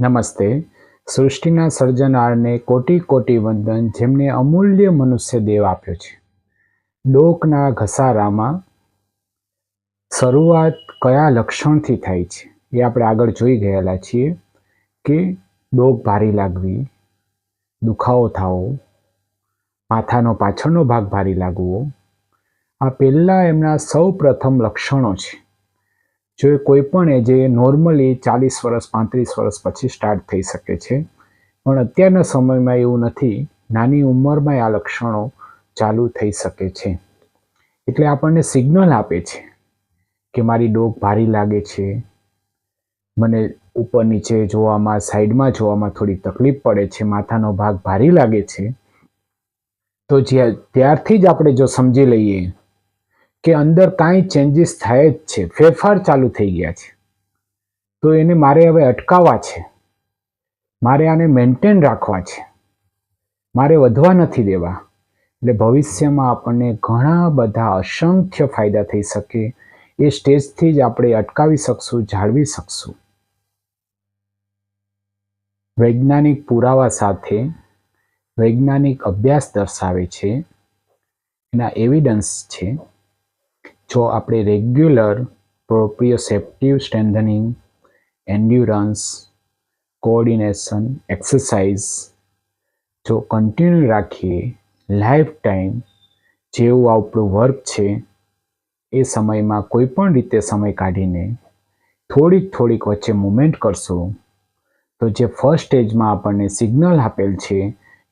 નમસ્તે. સૃષ્ટિના સર્જનારને કોટી કોટી વંદન જેમને અમૂલ્ય મનુષ્ય દેવ આપ્યો છે. ડોકના ઘસારામાં શરૂઆત કયા લક્ષણથી થાય છે એ આપણે આગળ જોઈ ગયેલા છીએ કે ડોક ભારી લાગવી, દુખાવો થવો, માથાનો પાછળનો ભાગ ભારી લાગવો, આ પહેલાં એમના સૌ પ્રથમ લક્ષણો છે. જો એ કોઈ પણ એ જે નોર્મલી ચાલીસ વર્ષ, પાંત્રીસ વર્ષ પછી સ્ટાર્ટ થઈ શકે છે. પણ અત્યારના સમયમાં એવું નથી. નાની ઉંમરમાં આ લક્ષણો ચાલુ થઈ શકે છે. એટલે આપણને સિગ્નલ આપે છે કે મારી ડોક ભારી લાગે છે. મને ઉપર નીચે જોવામાં, સાઈડમાં જોવામાં થોડી તકલીફ પડે છે. માથાનો ભાગ ભારી લાગે છે. તો જ્યાં, ત્યારથી જ આપણે જો સમજી લઈએ કે અંદર કાંઈ ચેન્જીસ થાય જ છે, ફેરફાર ચાલુ થઈ ગયા છે. તો એને મારે હવે અટકાવવા છે. મારે આને મેન્ટેન રાખવા છે. મારે વધવા નથી દેવા. એટલે ભવિષ્યમાં આપણને ઘણા બધા અસંખ્ય ફાયદા થઈ શકે. એ સ્ટેજથી જ આપણે અટકાવી શકશું, જાળવી શકશું. વૈજ્ઞાનિક પુરાવા સાથે વૈજ્ઞાનિક અભ્યાસ દર્શાવે છે. એના એવિડન્સ છે. જો આપણે regular proprioceptive strengthening, endurance, coordination, exercise જો કન્ટિન્યુ રાખીએ લાઈફ ટાઈમ જેવું આપણું વર્ક છે, એ સમયમાં કોઈ પણ રીતે સમય કાઢીને થોડીક થોડીક વચ્ચે મુમેન્ટ કરશું, તો જે ફર્સ્ટ સ્ટેજમાં આપણને સિગ્નલ આપેલ છે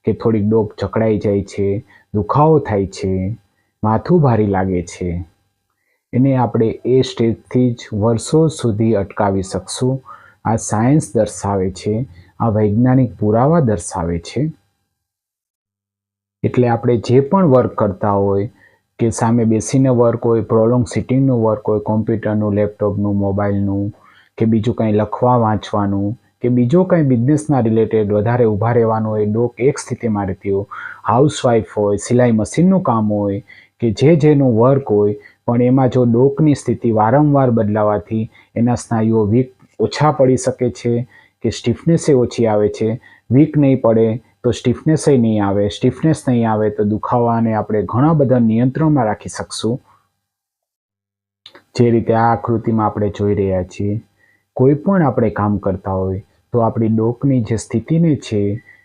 કે થોડીક ડોક જકડાઈ જાય છે, દુખાવો થાય છે, માથું ભારી લાગે છે એને આપણે એ સ્ટેજથી જ વર્ષો સુધી અટકાવી શકશું. આ સાયન્સ દર્શાવે છે, આ વૈજ્ઞાનિક પુરાવા દર્શાવે છે. એટલે આપણે જે પણ વર્ક કરતા હોય, કે સામે બેસીને વર્ક હોય પ્રોલોંગ સિટિંગનું વર્ક હોય કોમ્પ્યુટરનું લેપટોપનું મોબાઈલનું કે બીજું કંઈ લખવા વાંચવાનું, કે બીજો કંઈ બિઝનેસના રિલેટેડ વધારે ઊભા રહેવાનું હોય ડોક એક સ્થિતિમાં રહેતી હોય હાઉસવાઈફ હોય, સિલાઈ મશીનનું કામ હોય, કે જે જેનું વર્ક હોય પણ એમાં જો ડોકની સ્થિતિ વારંવાર બદલાવાથી એના સ્નાયુઓ વીક ઓછા પડી શકે છે કે સ્ટીફનેસે ઓછી આવે છે, વીક નહીં પડે તો સ્ટીફનેસય નહીં આવે, સ્ટીફનેસ નહીં આવે તો દુખાવાને આપણે ઘણા બધા નિયંત્રણમાં રાખી શકશું. જે રીતે આ આકૃતિમાં આપણે જોઈ રહ્યા છીએ, કોઈ પણ આપણે કામ કરતા હોય તો આપણી ડોકની જે સ્થિતિને છે,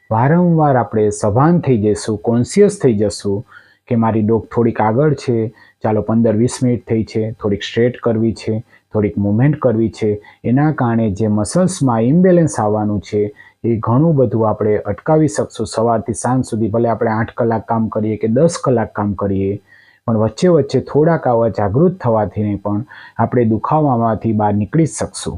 વારંવાર આપણે સભાન થઈ જઈશું કોન્સિયસ થઈ જશું કે મારી ડોક થોડીક આગળ છે ચાલો પંદર વીસ મિનિટ થઈ છે, થોડીક સ્ટ્રેટ કરવી છે, થોડીક મુવમેન્ટ કરવી છે. એના કારણે જે મસલ્સમાં ઇમ્બેલેન્સ આવવાનું છે, એ ઘણું બધું આપણે અટકાવી શકશું. સવારથી સાંજ સુધી ભલે આપણે આઠ કલાક કામ કરીએ કે દસ કલાક કામ કરીએ, પણ વચ્ચે વચ્ચે થોડાક આવા જાગૃત થવાથી પણ આપણે દુખાવામાંથી બહાર નીકળી શકશું.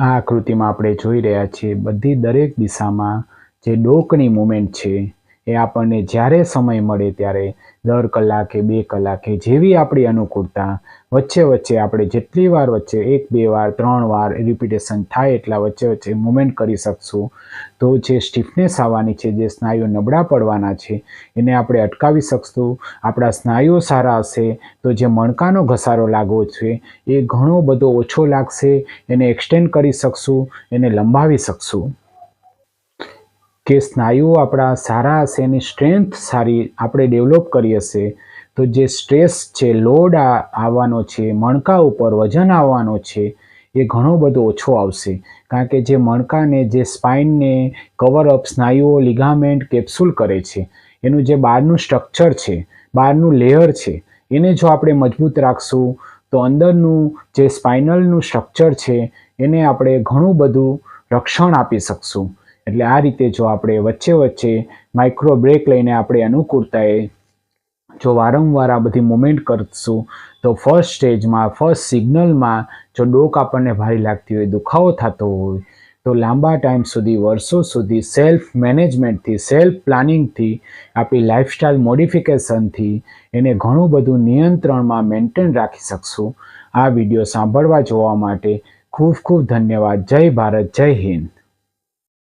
આ આકૃતિમાં આપણે જોઈ રહ્યા છીએ, બધી દરેક દિશામાં જે ડોકની મુમેન્ટ છે એ આપણને જ્યારે સમય મળે ત્યારે દર કલાકે, બે કલાકે જેવી આપણી અનુકૂળતા વચ્ચે વચ્ચે આપણે જેટલી વાર વચ્ચે એક, બે વાર, ત્રણ વાર રિપીટેશન થાય એટલા વચ્ચે વચ્ચે મુમેન્ટ કરી શકશું. તો જે સ્ટીફનેસ આવવાની છે, જે સ્નાયુઓ નબળા પડવાના છે, એને આપણે અટકાવી શકશું. આપણા સ્નાયુઓ સારા હશે, તો જે મણકાનો ઘસારો લાગવો છે, એ ઘણો બધો ઓછો લાગશે, એને એક્સટેન્ડ કરી શકશું, એને લંબાવી શકશું. કે સ્નાયુઓ આપણા સારા હશે એની સ્ટ્રેન્થ સારી આપણે ડેવલપ કરી હશે, તો જે સ્ટ્રેસ છે, લોડ આવવાનો છે, મણકા ઉપર વજન આવવાનો છે, એ ઘણો બધો ઓછો આવશે. કારણ કે જે મણકાને, જે સ્પાઇનને કવર અપ સ્નાયુઓ લિગામેન્ટ કેપ્સ્યુલ કરે છે, એનું જે બહારનું સ્ટ્રક્ચર છે, બહારનું લેયર છે, એને જો આપણે મજબૂત રાખશું, તો અંદરનું જે સ્પાઇનલનું સ્ટ્રક્ચર છે, એને આપણે ઘણું બધું રક્ષણ આપી શકશું. એટલે આ રીતે જો આપણે વચ્ચે વચ્ચે માઇક્રો બ્રેક લઈને આપણે અનુકૂળતાએ જો વારંવાર આ બધી મુમેન્ટ કરશું, તો ફર્સ્ટ સ્ટેજમાં ફર્સ્ટ સિગ્નલમાં જો ડોક આપણને ભારી લાગતી હોય, દુખાવો થતો હોય, તો લાંબા ટાઈમ સુધી, વર્ષો સુધી સેલ્ફ મેનેજમેન્ટથી સેલ્ફ પ્લાનિંગથી આપણી લાઈફસ્ટાઈલ મોડિફિકેશનથી એને ઘણું બધું નિયંત્રણમાં મેન્ટેન રાખી શકશું. આ વીડિયો સાંભળવા જોવા માટે ખૂબ ખૂબ ધન્યવાદ. જય ભારત, જય હિન્દ.